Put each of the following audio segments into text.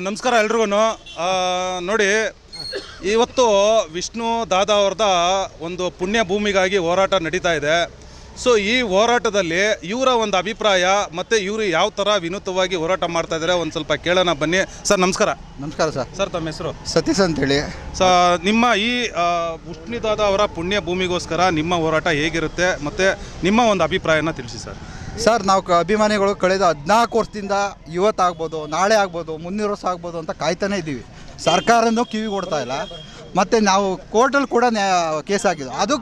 ನಮಸ್ಕಾರ ಎಲ್ರಿಗೂ ನೋಡಿ ಇವತ್ತು ವಿಷ್ಣು ದಾದಾ ಅವ್ರದ ಒಂದು ಪುಣ್ಯ ಭೂಮಿಗಾಗಿ ಹೋರಾಟ ನಡೀತಾ ಇದೆ. ಸೊ ಈ ಹೋರಾಟದಲ್ಲಿ ಇವರ ಒಂದು ಅಭಿಪ್ರಾಯ ಮತ್ತು ಇವರು ಯಾವ ಥರ ವಿನೂತವಾಗಿ ಹೋರಾಟ ಮಾಡ್ತಾ ಇದ್ದಾರೆ ಒಂದು ಸ್ವಲ್ಪ ಕೇಳೋಣ ಬನ್ನಿ. ಸರ್ ನಮಸ್ಕಾರ. ನಮಸ್ಕಾರ ಸರ್ ಸರ್ ತಮ್ಮ ಹೆಸರು? ಸತೀಶ್ ಅಂತೇಳಿ. ಸ ನಿಮ್ಮ ಈ ಉಷ್ಣಿದಾದ ಅವರ ಪುಣ್ಯ ಭೂಮಿಗೋಸ್ಕರ ನಿಮ್ಮ ಹೋರಾಟ ಹೇಗಿರುತ್ತೆ ಮತ್ತು ನಿಮ್ಮ ಒಂದು ಅಭಿಪ್ರಾಯನ ತಿಳಿಸಿ ಸರ್ ಸರ್ ನಾವು ಕ- ಅಭಿಮಾನಿಗಳು ಕಳೆದ ಹದಿನಾಲ್ಕು ವರ್ಷದಿಂದ ಇವತ್ತಾಗ್ಬೋದು ನಾಳೆ ಆಗ್ಬೋದು ಮುಂದಿನ ವರ್ಷ ಆಗ್ಬೋದು ಅಂತ ಕಾಯ್ತಾನೆ ಇದ್ದೀವಿ. ಸರ್ಕಾರನೂ ಕಿವಿ ಕೊಡ್ತಾ ಇಲ್ಲ. ಮತ್ತು ನಾವು ಕೋರ್ಟಲ್ಲಿ ಕೂಡ ನ್ಯಾ- ಕೇಸ್ ಹಾಕಿದ್ದು ಅದು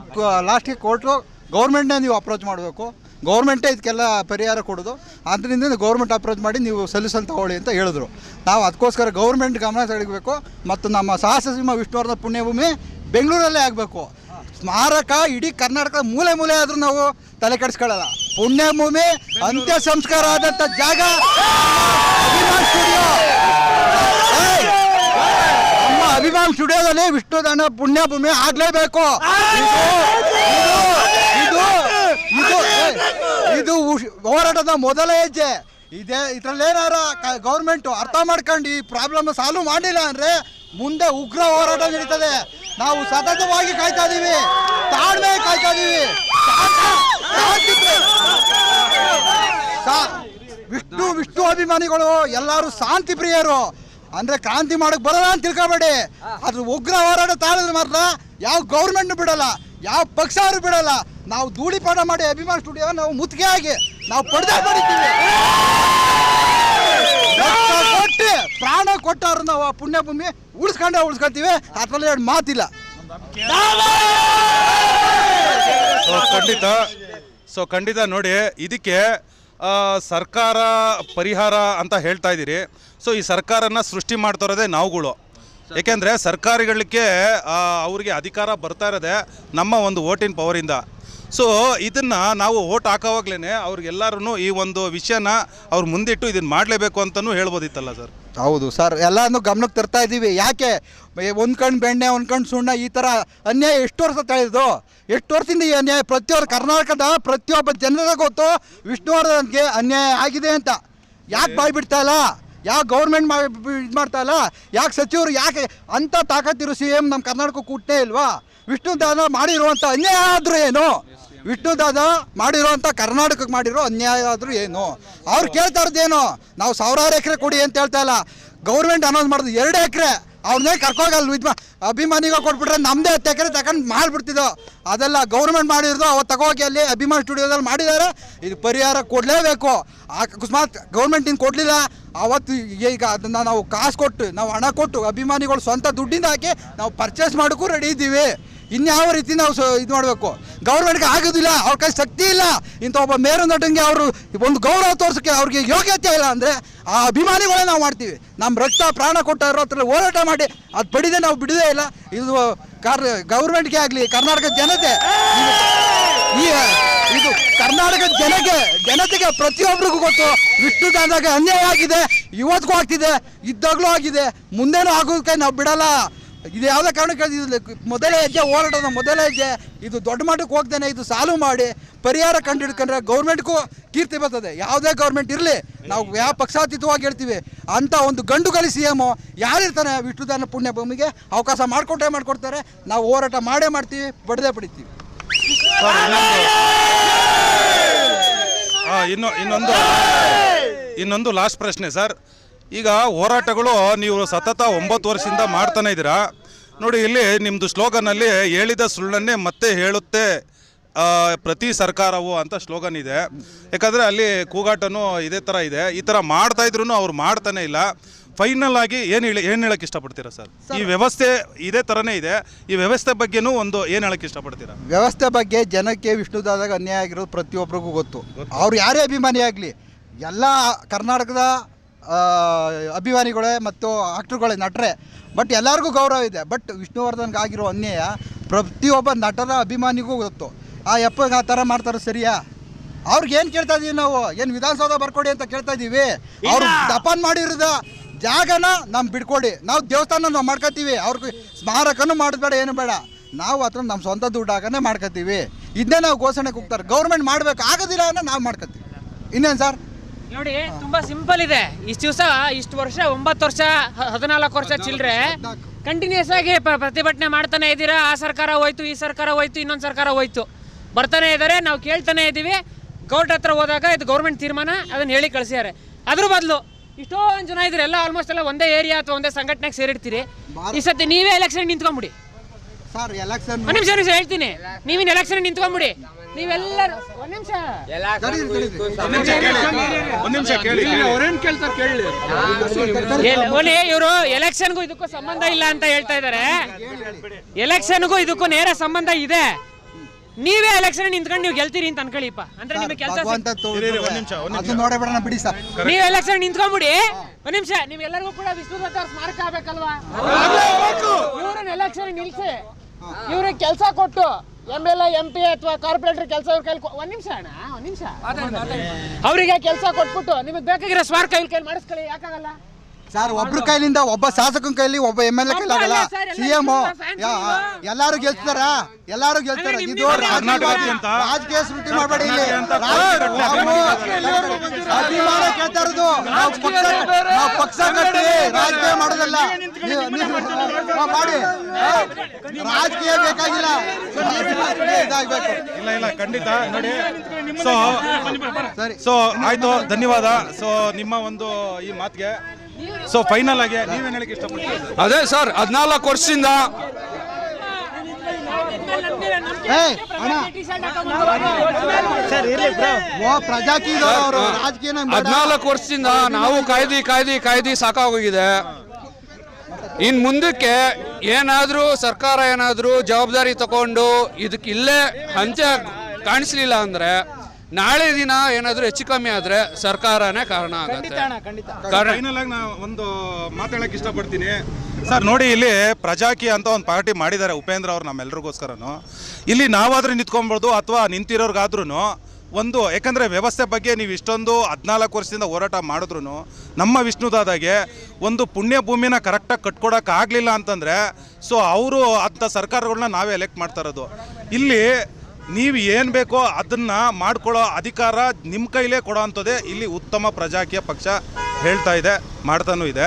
ಲಾಸ್ಟಿಗೆ ಕೋರ್ಟು ಗೌರ್ಮೆಂಟ್ನೇ ನೀವು ಅಪ್ರೋಚ್ ಮಾಡಬೇಕು. ಗೌರ್ಮೆಂಟೇ ಇದಕ್ಕೆಲ್ಲ ಪರಿಹಾರ ಕೊಡೋದು. ಅದರಿಂದ ಗೌರ್ಮೆಂಟ್ ಅಪ್ರೋಚ್ ಮಾಡಿ ನೀವು ಸೊಲ್ಯೂಷನ್ ತಗೊಳ್ಳಿ ಅಂತ ಹೇಳಿದ್ರು. ನಾವು ಅದಕ್ಕೋಸ್ಕರ ಗೌರ್ಮೆಂಟ್ ಗಮನ ತೆಗಿಬೇಕು ಮತ್ತು ನಮ್ಮ ಸಾಹಸ ಸಿಂಹ ವಿಷ್ಣುವರ್ಧನ ಪುಣ್ಯಭೂಮಿ ಬೆಂಗಳೂರಲ್ಲೇ ಆಗಬೇಕು. ಸ್ಮಾರಕ ಇಡೀ ಕರ್ನಾಟಕದ ಮೂಲೆ ಮೂಲೆ ಆದರೂ ನಾವು ತಲೆ ಕೆಡಿಸ್ಕೊಳ್ಳಲ್ಲ. ಪುಣ್ಯಭೂಮಿ ಅಂತ್ಯ ಸಂಸ್ಕಾರ ಆದಂಥ ಜಾಗ! ನಮ್ಮ ಅಭಿಮಾನ್ ಸ್ಟುಡಿಯೋದಲ್ಲಿ ವಿಷ್ಣುದಾನ ಪುಣ್ಯಭೂಮಿ ಆಗ್ಲೇಬೇಕು ಇದು ಇದು ಇದು ಏಯ್! ಇದು ಉಶ್- ಹೋರಾಟದ ಮೊದಲ ಹೆಜ್ಜೆ. ಇದೇ, ಇದ್ರಲ್ಲೇನಾರ ಗೌರ್ಮೆಂಟ್ ಅರ್ಥ ಮಾಡ್ಕೊಂಡು ಈ ಪ್ರಾಬ್ಲಮ್ ಸಾಲ್ವ್ ಮಾಡಿಲ್ಲ ಅಂದ್ರೆ ಮುಂದೆ ಉಗ್ರ ಹೋರಾಟ ನಡೀತದೆ. ನಾವು ಸತತವಾಗಿ ಕಾಯ್ತಾ ಇದ್ದೀವಿ ತಾಳ್ಮೆ ಕಾಯ್ತಾ ಇದ್ದೀವಿ ವಿಷ್ಣು ವಿಷ್ಣು ಅಭಿಮಾನಿಗಳು ಎಲ್ಲರೂ ಶಾಂತಿ ಪ್ರಿಯರು. ಅಂದ್ರೆ ಕ್ರಾಂತಿ ಮಾಡಕ್ ಬರಲ್ಲ ಅಂತ ತಿಳ್ಕೊಬೇಡಿ. ಅದ್ರ ಉಗ್ರ ಹೋರಾಟ ತಾಳಿದ್ರೆ ಮಾತ್ರ ಯಾವ ಗೌರ್ಮೆಂಟ್ ಬಿಡಲ್ಲ, ಯಾವ ಪಕ್ಷ ಅವರು ಬಿಡಲ್ಲ. ನಾವು ಧೂಳಿಪಾಠ ಮಾಡಿ ಅಭಿಮಾನ ಸ್ಟುಡಿಯೋ ನಾವು ಮುತ್ತಿಗೆ ಆಗಿ ನಾವು ಪಡೆದ ಪಡಿತೀವಿ ಕೊಟ್ಟು ಪ್ರಾಣ ಕೊಟ್ಟವ್ರು ನಾವು ಆ ಪುಣ್ಯಭೂಮಿ ಉಳಿಸ್ಕೊಂಡೇ ಉಳಿಸ್ಕೊಳ್ತೀವಿ. ಅದ್ರಲ್ಲಿ ಎರಡು ಮಾತಿಲ್ಲ. ಸೊ ಖಂಡಿತ. ಸೊ ಖಂಡಿತ ನೋಡಿ ಇದಕ್ಕೆ ಸರ್ಕಾರ ಪರಿಹಾರ ಅಂತ ಹೇಳ್ತಾ ಇದ್ದೀರಿ. ಸೊ ಈ ಸರ್ಕಾರನ ಸೃಷ್ಟಿ ಮಾಡ್ತಾ ಇರೋದೇ ನಾವುಗಳು. ಏಕೆಂದರೆ ಸರ್ಕಾರಗಳಿಗೆ ಅವರಿಗೆ ಅಧಿಕಾರ ಬರ್ತಾ ಇರೋದೇ ನಮ್ಮ ಒಂದು ಓಟಿನ ಪವರಿಂದ. ಸೊ ಇದನ್ನು ನಾವು ಓಟ್ ಹಾಕೋವಾಗ್ಲೇ ಅವ್ರಿಗೆಲ್ಲರೂ ಈ ಒಂದು ವಿಷಯನ ಅವ್ರು ಮುಂದಿಟ್ಟು ಇದನ್ನು ಮಾಡಲೇಬೇಕು ಅಂತಲೂ ಹೇಳ್ಬೋದಿತ್ತಲ್ಲ ಸರ್? ಹೌದು ಸರ್ ಎಲ್ಲನೂ ಗಮನಕ್ಕೆ ತರ್ತಾ ಇದ್ದೀವಿ ಯಾಕೆ? ಒಂದು ಕಣ್ಣು ಬೆಣ್ಣೆ, ಒಂದು ಕಣ್ಣು ಸುಣ್ಣ ಈ ಥರ ಅನ್ಯಾಯ ಎಷ್ಟು ವರ್ಷ ತಳೆದು ಎಷ್ಟು ವರ್ಷದಿಂದ ಈ ಅನ್ಯಾಯ? ಪ್ರತಿಯೊಬ್ಬರು ಕರ್ನಾಟಕದ ಪ್ರತಿಯೊಬ್ಬ ಜನರ ಗೊತ್ತು ವಿಷ್ಣುವರ್ಧನ್ಗೆ ಅನ್ಯಾಯ ಆಗಿದೆ ಅಂತ. ಯಾಕೆ ಬಾಯ್ಬಿಡ್ತಾ ಇಲ್ಲ? ಯಾಕೆ ಗೌರ್ಮೆಂಟ್ ಮಾ ಇದು ಮಾಡ್ತಾ ಇಲ್ಲ? ಯಾಕೆ ಸಚಿವರು ಯಾಕೆ ಅಂಥ ತಾಕತ್ತಿರೋ ಸಿ ಎಂ ನಮ್ಮ ಕರ್ನಾಟಕಕ್ಕೆ ಹುಟ್ಟೇ ಇಲ್ವಾ? ವಿಷ್ಣು ದಾದ ಮಾಡಿರುವಂಥ ಅನ್ಯಾಯ ಆದರೂ ಏನು? ವಿಷ್ಣು ದಾದ ಮಾಡಿರುವಂಥ ಕರ್ನಾಟಕಕ್ಕೆ ಮಾಡಿರೋ ಅನ್ಯಾಯ ಆದರೂ ಏನು? ಅವ್ರು ಕೇಳ್ತಾ ಇರೋದೇನು ನಾವು ಸಾವಿರಾರು ಎಕರೆ ಕೊಡಿ ಅಂತ ಹೇಳ್ತಾ ಇಲ್ಲ. ಗೌರ್ಮೆಂಟ್ ಅನೌನ್ಸ್ ಮಾಡೋದು ಎರಡು ಎಕರೆ. ಅವ್ರನ್ನೇ ಕರ್ಕೋಗಲ್ಲ ಇದು ಅಭಿಮಾನಿಗೆ ಕೊಟ್ಬಿಟ್ರೆ ನಮ್ಮದೇ ಹತ್ತು ಎಕರೆ ತಗೊಂಡು ಮಾಡಿಬಿಡ್ತಿದ್ದೋ. ಅದೆಲ್ಲ ಗೌರ್ಮೆಂಟ್ ಮಾಡಿರೋದು ಅವತ್ತು ತಗೋಗಿ ಅಲ್ಲಿ ಅಭಿಮಾನ್ ಸ್ಟುಡಿಯೋದಲ್ಲಿ ಮಾಡಿದ್ದಾರೆ. ಇದು ಪರಿಹಾರ ಕೊಡಲೇಬೇಕು. ಅಕಸ್ಮಾತ್ ಗೌರ್ಮೆಂಟಿಂದ ಕೊಡಲಿಲ್ಲ. ಅವತ್ತು ಈಗ ಅದನ್ನು ನಾವು ಕಾಸು ಕೊಟ್ಟು, ನಾವು ಹಣ ಕೊಟ್ಟು ಅಭಿಮಾನಿಗಳು ಸ್ವಂತ ದುಡ್ಡಿಂದ ಹಾಕಿ ನಾವು ಪರ್ಚೇಸ್ ಮಾಡೋಕ್ಕೂ ರೆಡಿ ಇದ್ದೀವಿ. ಇನ್ಯಾವ ರೀತಿ ನಾವು ಇದು ಮಾಡಬೇಕು? ಗೌರ್ಮೆಂಟ್ಗೆ ಆಗೋದಿಲ್ಲ, ಅವ್ರ ಕೈ ಶಕ್ತಿ ಇಲ್ಲ. ಇಂಥ ಒಬ್ಬ ಮೇರು ನಟಂಗೆ ಅವರು ಒಂದು ಗೌರವ ತೋರಿಸೋಕ್ಕೆ ಅವ್ರಿಗೆ ಯೋಗ್ಯತೆ ಇಲ್ಲ ಅಂದರೆ ಆ ಅಭಿಮಾನಿಗಳೇ ನಾವು ಮಾಡ್ತೀವಿ. ನಮ್ಮ ರಕ್ತ ಪ್ರಾಣ ಕೊಟ್ಟವ್ರ ಹತ್ರ ಹೋರಾಟ ಮಾಡಿ, ಅದು ಪಡಿದೆ ನಾವು ಬಿಡದೇ ಇಲ್ಲ. ಇದು ಕಾರ್ ಗೌರ್ಮೆಂಟ್ಗೆ ಆಗಲಿ, ಕರ್ನಾಟಕದ ಜನತೆ ಈ ಇದು ಕರ್ನಾಟಕದ ಜನಕ್ಕೆ ಜನತೆಗೆ ಪ್ರತಿಯೊಬ್ಬರಿಗೂ ಗೊತ್ತು. ವಿಷ್ಣು ಅನ್ಯಾಯ ಆಗಿದೆ ಇವತ್ತಿಗೂ ಆಗ್ತಿದೆ, ಇದ್ದಾಗ್ಲೂ ಆಗಿದೆ. ಮುಂದೇನೂ ಆಗೋದಕ್ಕೆ ನಾವು ಬಿಡಲ್ಲ. ಇದು ಯಾವುದೇ ಕಾರಣಕ್ಕೆ ಮೊದಲೇ ಹೆಜ್ಜೆ, ಹೋರಾಟದ ಮೊದಲ ಹೆಜ್ಜೆ. ಇದು ದೊಡ್ಡ ಮಟ್ಟಕ್ಕೆ ಹೋಗ್ದೇನೆ ಇದು ಸಾಲು ಮಾಡಿ, ಪರಿಹಾರ ಕಂಡು ಹಿಡ್ಕೊಂಡ್ರೆ ಗೌರ್ಮೆಂಟ್ಗೂ ಕೀರ್ತಿ ಬರ್ತದೆ. ಯಾವುದೇ ಗೌರ್ಮೆಂಟ್ ಇರಲಿ, ನಾವು ಯಾವ ಪಕ್ಷಾತೀತವಾಗಿ ಹೇಳ್ತೀವಿ, ಅಂತ ಒಂದು ಗಂಡು ಕಲಿ ಸಿ ಎಂ ಯಾರಿರ್ತಾನೆ ವಿಷ್ಣುದಾನ ಪುಣ್ಯ ಭೂಮಿಗೆ ಅವಕಾಶ ಮಾಡಿಕೊಟ್ಟೆ ಮಾಡಿಕೊಡ್ತಾರೆ. ನಾವು ಹೋರಾಟ ಮಾಡೇ ಮಾಡ್ತೀವಿ, ಬಡದೇ ಪಡಿತೀವಿ. ಇನ್ನು ಇನ್ನೊಂದು ಇನ್ನೊಂದು ಲಾಸ್ಟ್ ಪ್ರಶ್ನೆ ಸರ್ ಈಗ ಹೋರಾಟಗಳು ನೀವು ಸತತ ಒಂಬತ್ತು ವರ್ಷದಿಂದ ಮಾಡ್ತಾನೆ ಇದ್ದೀರಾ? ನೋಡಿ, ಇಲ್ಲಿ ನಿಮ್ಮದು ಸ್ಲೋಗನಲ್ಲಿ ಹೇಳಿದ ಸುಳ್ಳನ್ನೇ ಮತ್ತೆ ಹೇಳುತ್ತೆ ಪ್ರತಿ ಸರ್ಕಾರವು ಅಂತ ಸ್ಲೋಗನ್ ಇದೆ. ಯಾಕಂದರೆ ಅಲ್ಲಿ ಕೂಗಾಟನೂ ಇದೇ ಥರ ಇದೆ. ಈ ಥರ ಮಾಡ್ತಾ ಇದ್ರು ಅವ್ರು ಮಾಡ್ತಾನೆ ಇಲ್ಲ. ಫೈನಲ್ ಆಗಿ ಏನು ಹೇಳಿ ಏನು ಹೇಳಕ್ಕೆ ಇಷ್ಟಪಡ್ತೀರಾ ಸರ್? ಈ ವ್ಯವಸ್ಥೆ ಇದೇ ಥರನೇ ಇದೆ. ಈ ವ್ಯವಸ್ಥೆ ಬಗ್ಗೆನೂ ಒಂದು ಏನು ಹೇಳಕ್ಕೆ ಇಷ್ಟಪಡ್ತೀರಾ? ವ್ಯವಸ್ಥೆ ಬಗ್ಗೆ ಜನಕ್ಕೆ ವಿಷ್ಣುದಾದಾಗ ಅನ್ಯಾಯ ಆಗಿರೋದು ಪ್ರತಿಯೊಬ್ಬರಿಗೂ ಗೊತ್ತು. ಅವ್ರು ಯಾರೇ ಅಭಿಮಾನಿ ಆಗಲಿ ಎಲ್ಲ ಕರ್ನಾಟಕದ ಅಭಿಮಾನಿಗಳೇ ಮತ್ತು ಆಕ್ಟ್ರುಗಳೇ ನಟರೇ ಬಟ್ ಎಲ್ಲರಿಗೂ ಗೌರವ ಇದೆ. ಬಟ್ ವಿಷ್ಣುವರ್ಧನ್ಗೆ ಆಗಿರೋ ಅನ್ಯಾಯ ಪ್ರತಿಯೊಬ್ಬ ನಟರ ಅಭಿಮಾನಿಗೂ ಗೊತ್ತು. ಆ ಎಪ್ಪಗೆ ಆ ಥರ ಮಾಡ್ತಾರೆ ಸರಿಯಾ? ಅವ್ರಿಗೆ ಏನು ಕೇಳ್ತಾ ಇದೀವಿ ನಾವು? ಏನು ವಿಧಾನಸೌಧ ಬರ್ಕೊಡಿ ಅಂತ ಕೇಳ್ತಾ ಇದೀವಿ? ಅವ್ರು ತಪಾನ್ ಮಾಡಿರೋದ ಜಾಗನ ನಮ್ಮ ಬಿಡ್ಕೊಡಿ. ನಾವು ದೇವಸ್ಥಾನ ನಾವು ಮಾಡ್ಕೊತೀವಿ ಅವ್ರಿಗೆ ಸ್ಮಾರಕನೂ ಮಾಡೋದು ಬೇಡ ಏನು ಬೇಡ. ನಾವು ಹತ್ರ ನಮ್ಮ ಸ್ವಂತ ದುಡ್ಡಾಗನೇ ಮಾಡ್ಕೊತೀವಿ ಇದನ್ನೇ ನಾವು ಘೋಷಣೆ ಕೂಗ್ತಾರೆ. ಗೌರ್ಮೆಂಟ್ ಮಾಡ್ಬೇಕು ಆಗೋದಿಲ್ಲ ಅನ್ನೋ ನಾವು ಮಾಡ್ಕೊತೀವಿ ಇನ್ನೇನು ಸರ್? ನೋಡಿ ತುಂಬಾ ಸಿಂಪಲ್ ಇದೆ. ಇಷ್ಟು ದಿವಸ ಇಷ್ಟು ವರ್ಷ ಒಂಬತ್ತು ವರ್ಷ ಹದಿನಾಲ್ಕು ವರ್ಷ ಚಿಲ್ಲರೆ ಕಂಟಿನ್ಯೂಸ್ ಆಗಿ ಪ- ಪ್ರತಿಭಟನೆ ಮಾಡ್ತಾನೆ ಇದ್ದೀರಾ? ಆ ಸರ್ಕಾರ ಹೋಯ್ತು ಈ ಸರ್ಕಾರ ಹೋಯ್ತು ಇನ್ನೊಂದು ಸರ್ಕಾರ ಹೋಯ್ತು. ಬರ್ತಾನೆ ಇದ್ದಾರೆ ನಾವು ಕೇಳ್ತಾನೆ ಇದ್ದೀವಿ ಕೋರ್ಟ್ ಹತ್ರ ಹೋದಾಗ ಇದು ಗೌರ್ಮೆಂಟ್ ತೀರ್ಮಾನ ಅದನ್ನ ಹೇಳಿ ಕಳಿಸಿದ್ದಾರೆ. ಅದ್ರ ಬದಲು ಇಷ್ಟೊಂದು ಜನ ಇದ್ರೆ ಎಲ್ಲ ಆಲ್ಮೋಸ್ಟ್ ಎಲ್ಲ ಒಂದೇ ಏರಿಯಾ ಅಥವಾ ಒಂದೇ ಸಂಘಟನೆಗೆ ಸೇರಿರ್ತೀರಿ. ಈ ಸತಿ ನೀವೇ ಎಲೆಕ್ಷನ್ ನಿಂತ್ಕೊಂಡ್ಬಿಡಿ ಸರ್ ಎಲೆಕ್ಷನ್ ಒಂದ್ ನಿಮಿಷ ನಿಮಿಷ ಹೇಳ್ತೀನಿ. ನೀವಿನ ಎಲೆಕ್ಷನ್ ನಿಂತ್ಕೊಂಬಿಡಿ. ನೀವೆಲ್ಲರೂ ಒಂದ್ ನಿಮಿಷ. ಒಂದು ನಿಮಿಷ ಕೇಳಿ. ಓಲಿ ಇವರು ಎಲೆಕ್ಷನ್ಗೂ ಇದಕ್ಕೂ ಸಂಬಂಧ ಇಲ್ಲ ಅಂತ ಹೇಳ್ತಾ ಇದ್ದಾರೆ ಎಲೆಕ್ಷನ್ಗೂ ಇದಕ್ಕೂ ನೇರ ಸಂಬಂಧ ಇದೆ. ನೀವೇ ಎಲೆಕ್ಷನ್ ನಿಂತ್ಕೊಂಡು ನೀವು ಗೆಲ್ತೀರಿ ಅಂತ ಅನ್ಕೊಳ್ಳಿಪ್ಪ. ಅಂದ್ರೆ ನಿಮಗೆ ಕೆಲಸ ಭಗವಂತ ಇರಿ, ಇರಿ, ಒಂದ್ ನಿಮಿಷ, ಒಂದ್ ಅದು ನೋಡೇ ಬಿಡೋಣ ಬಿಡಿ ಸರ್. ನೀವು ಎಲೆಕ್ಷನ್ ನಿಂತ್ಕೊಂಡ್ಬಿಡಿ ಒಂದ್ ನಿಮಿಷ ನಿಮ್ಗೆಲ್ಲರಿಗೂ ಕೂಡ ವಿಷ್ಣುದತ್ತ ಅವ್ರ ಸ್ಮಾರಕ ಆಗ್ಬೇಕಲ್ವಾ? ಇವ್ರನ್ನ ಎಲೆಕ್ಷನ್ ನಿಲ್ಸಿ. ಇವ್ರಿಗೆ ಕೆಲಸ ಕೊಟ್ಟು ಎಂ ಎಲ್ ಎಂ ಪಿ ಅಥವಾ ಕಾರ್ಪೊರೇಟರ್ ಕೆಲಸ ಇವ್ರ ಕೈಲಿ ಕೊ- ಒಂದ್ ನಿಮಿಷ ಅಣ್ಣ ಒಂದ್ ನಿಮಿಷ. ಅವರಿಗೆ ಕೆಲಸ ಕೊಟ್ಬಿಟ್ಟು ನಿಮಗೆ ಬೇಕಾಗಿರೋ ಸ್ಮಾರಕ ಇವ್ರ ಕೈಲಿ ಮಾಡಿಸ್ಕೊಳ್ಳಿ ಯಾಕಾಗಲ್ಲ? ಸರ್ ಒಬ್ರ ಕೈಲಿಂದ ಒಬ್ಬ ಶಾಸಕನ ಕೈಲಿ ಒಬ್ಬ ಎಂ ಎಲ್ ಎ ಕೈಲಿ ಆಗಲ್ಲ ಸಿ ಎಲ್ಲ ಎಂ. ಎಲ್ಲಾರು ಗೆಲ್ತಾರ ಎಲ್ಲಾರು ಗೆಲ್ತಾರ? ಇದು ರಾಜಕೀಯ ಸೃಷ್ಟಿ ಮಾಡಬೇಡಿ ಅಭಿಮಾನ ಕೇಳ್ತಾ ಇರೋದು ನಾವು ಪಕ್ಷ ನಾವು ಪಕ್ಷ ಕಟ್ಟಿ ರಾಜಕೀಯ ಮಾಡೋದಲ್ಲ. ಮಾಡಿ. ರಾಜಕೀಯ ಬೇಕಾಗಿಲ್ಲ. ಇಲ್ಲ ಇಲ್ಲ ಖಂಡಿತ. ನೋಡಿ ಸೊ ಸರಿ. ಸೊ ಆಯ್ತು ಧನ್ಯವಾದ. ಸೊ ನಿಮ್ಮ ಒಂದು ಈ ಮಾತಿಗೆ ಸೊ ಫೈನಲ್ ಆಗಿ ನೀವೇನ್ ಹೇಳಕ್ ಇಷ್ಟಪಡ್ತೀರಿ? ಅದೇ ಸರ್ ಹದಿನಾಲ್ಕು ವರ್ಷದಿಂದ. ಹದಿನಾಲ್ಕು ವರ್ಷದಿಂದ ನಾವು ಕಾಯ್ದಿ ಕಾಯ್ದಿ ಕಾಯ್ದಿ ಸಾಕಾಗೋಗಿದೆ. ಇನ್ ಮುಂದಕ್ಕೆ ಏನಾದರೂ ಸರ್ಕಾರ ಏನಾದರೂ ಜವಾಬ್ದಾರಿ ತಗೊಂಡು ಇದಕ್ಕೆ ಇಲ್ಲೇ ಹಂಚೆ ಕಾಣಿಸ್ಲಿಲ್ಲ ಅಂದ್ರೆ ನಾಳೆ ದಿನ ಏನಾದರೂ ಹೆಚ್ಚು ಕಮ್ಮಿ ಆದ್ರೆ ಸರ್ಕಾರನೇ ಕಾರಣ ಆಗುತ್ತೆ. ಫೈನಲ್ ಆಗಿ ನಾ ಒಂದು ಮಾತಾಡಕ್ ಇಷ್ಟಪಡ್ತೀನಿ. ಸರ್ ನೋಡಿ ಇಲ್ಲಿ ಪ್ರಜಾಕಿ ಅಂತ ಒಂದು ಪಾರ್ಟಿ ಮಾಡಿದ್ದಾರೆ ಉಪೇಂದ್ರ ಅವ್ರು ನಮ್ಮೆಲ್ರಿಗೋಸ್ಕರನು. ಇಲ್ಲಿ ನಾವಾದ್ರೂ ನಿಂತ್ಕೊಂಬೋದು ಅಥವಾ ನಿಂತಿರೋರ್ಗಾದ್ರೂ ಒಂದು ಯಾಕಂದರೆ ವ್ಯವಸ್ಥೆ ಬಗ್ಗೆ ನೀವು ಇಷ್ಟೊಂದು ಹದಿನಾಲ್ಕು ವರ್ಷದಿಂದ ಹೋರಾಟ ಮಾಡಿದ್ರು ನಮ್ಮ ವಿಷ್ಣುದಾದಾಗೆ ಒಂದು ಪುಣ್ಯ ಭೂಮಿನ ಕರೆಕ್ಟಾಗಿ ಕಟ್ಕೊಡೋಕ್ಕಾಗಲಿಲ್ಲ ಅಂತಂದರೆ ಸೊ ಅವರು ಅಂಥ ಸರ್ಕಾರಗಳನ್ನ ನಾವೇ ಎಲೆಕ್ಟ್ ಮಾಡ್ತಾ ಇರೋದು. ಇಲ್ಲಿ ನೀವು ಏನು ಬೇಕೋ ಅದನ್ನು ಮಾಡ್ಕೊಳ್ಳೋ ಅಧಿಕಾರ ನಿಮ್ಮ ಕೈಲೇ ಕೊಡೋ ಅಂಥದ್ದೇ ಇಲ್ಲಿ ಉತ್ತಮ ಪ್ರಜಾಕೀಯ ಪಕ್ಷ ಹೇಳ್ತಾ ಇದೆ ಮಾಡ್ತಾನೂ ಇದೆ.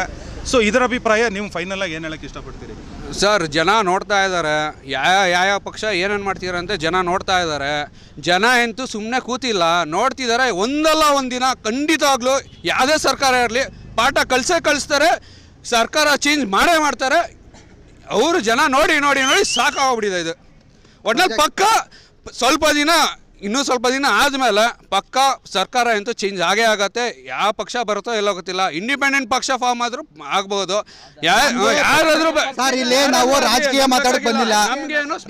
ಸೊ ಇದರ ಅಭಿಪ್ರಾಯ ನೀವು ಫೈನಲ್ ಆಗಿ ಏನು ಹೇಳಕ್ಕೆ ಇಷ್ಟಪಡ್ತೀರಿ? ಸರ್ ಜನ ನೋಡ್ತಾ ಇದ್ದಾರೆ. ಯಾವ ಯಾವ ಪಕ್ಷ ಏನೇನು ಅಂತ ಜನ ನೋಡ್ತಾ ಇದ್ದಾರೆ. ಜನ ಎಂತೂ ಸುಮ್ಮನೆ ಕೂತಿಲ್ಲ. ನೋಡ್ತಿದ್ದಾರೆ ಒಂದಲ್ಲ ಒಂದಿನ ಖಂಡಿತವಾಗ್ಲೂ ಯಾವುದೇ ಸರ್ಕಾರ ಇರಲಿ ಪಾಠ ಕಳಿಸೇ ಕಳಿಸ್ತಾರೆ ಸರ್ಕಾರ ಚೇಂಜ್ ಮಾಡೇ ಮಾಡ್ತಾರೆ. ಅವರು ಜನ ನೋಡಿ ನೋಡಿ ನೋಡಿ ಸಾಕಾಗ್ಬಿಟ್ಟಿದೆ ಇದು. ಒಟ್ನಲ್ಲಿ ಪಕ್ಕ ಸ್ವಲ್ಪ ದಿನ ಇನ್ನೂ ಸ್ವಲ್ಪ ದಿನ ಆದಮೇಲೆ ಪಕ್ಕ ಸರ್ಕಾರ ಅಂತೂ ಚೇಂಜ್ ಆಗೇ ಆಗತ್ತೆ ಯಾವ ಪಕ್ಷ ಬರುತ್ತೋ ಎಲ್ಲೋ ಗೊತ್ತಿಲ್ಲ. ಇಂಡಿಪೆಂಡೆಂಟ್ ಪಕ್ಷ ಫಾರ್ಮ್ ಆದ್ರೂ ಆಗ್ಬೋದು. ಯಾರಾದ್ರೂ ಯಾರಾದರೂ ಸರ್ ಇಲ್ಲಿ ನಾವು ರಾಜಕೀಯ ಮಾತಾಡಕ್ ಬಂದಿಲ್ಲ.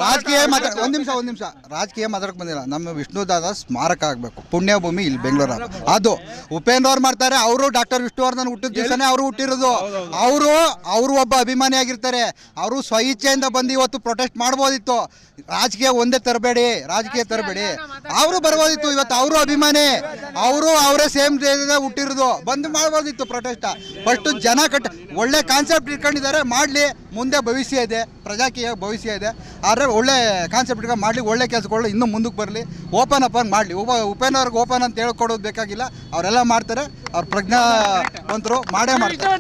ರಾಜಕೀಯ ಮಾತಾಡ ಒಂದ್ ನಿಮಿಷ ಒಂದ್ ನಿಮಿಷ. ರಾಜಕೀಯ ಮಾತಾಡಕ್ ಬಂದಿಲ್ಲ. ನಮ್ಮ ವಿಷ್ಣುದಾದ ಸ್ಮಾರಕ ಆಗ್ಬೇಕು. ಪುಣ್ಯಭೂಮಿ ಇಲ್ಲಿ ಬೆಂಗಳೂರು ಅದು ಉಪೇಂದ್ರ ಅವ್ರು ಮಾಡ್ತಾರೆ ಅವರು ಡಾಕ್ಟರ್ ವಿಷ್ಣುವರ್ಧನ್ ಹುಟ್ಟಿದ ದಿವಸನೇ ಅವರು ಹುಟ್ಟಿರೋದು. ಅವರು ಅವರು ಒಬ್ಬ ಅಭಿಮಾನಿ ಆಗಿರ್ತಾರೆ. ಅವರು ಸ್ವಇಚ್ಛೆಯಿಂದ ಬಂದು ಇವತ್ತು ಪ್ರೊಟೆಸ್ಟ್ ಮಾಡ್ಬೋದಿತ್ತು. ರಾಜಕೀಯ ಒಂದೇ ತರಬೇಡಿ ರಾಜಕೀಯ ತರಬೇಡಿ. ಅವರು ಬರ್ಬೋದಿತ್ತು ಇವತ್ತು ಅವರು ಅಭಿಮಾನಿ. ಅವರು ಅವರೇ ಸೇಮ್ ಡೇದಾಗ ಹುಟ್ಟಿರೋದು. ಬಂದು ಮಾಡ್ಬೋದಿತ್ತು ಪ್ರೊಟೆಸ್ಟ್ ಫಸ್ಟ್ ಜನ ಕಟ್ ಒಳ್ಳೆ ಕಾನ್ಸೆಪ್ಟ್ ಇಟ್ಕೊಂಡಿದ್ದಾರೆ ಮಾಡಲಿ. ಮುಂದೆ ಭವಿಷ್ಯ ಇದೆ ಪ್ರಜಾಕೀಯ ಭವಿಷ್ಯ ಇದೆ. ಆದರೆ ಒಳ್ಳೆ ಕಾನ್ಸೆಪ್ಟ್ ಇಟ್ಕೊಂಡು ಮಾಡಲಿ ಒಳ್ಳೆ ಕೆಲಸಗಳು ಇನ್ನೂ ಮುಂದಕ್ಕೆ ಬರಲಿ. ಓಪನ್ ಅಪ್ ಮಾಡಲಿ. ಉಪ ಉಪೇಂದ್ರವ್ರಿಗೆ ಓಪನ್ ಅಂತ ಹೇಳ್ಕೊಡೋದು ಬೇಕಾಗಿಲ್ಲ. ಅವರೆಲ್ಲ ಮಾಡ್ತಾರೆ. ಅವ್ರ ಪ್ರಜ್ಞಾವಂತರು ಮಾಡೇ ಮಾಡ್ತಾರೆ.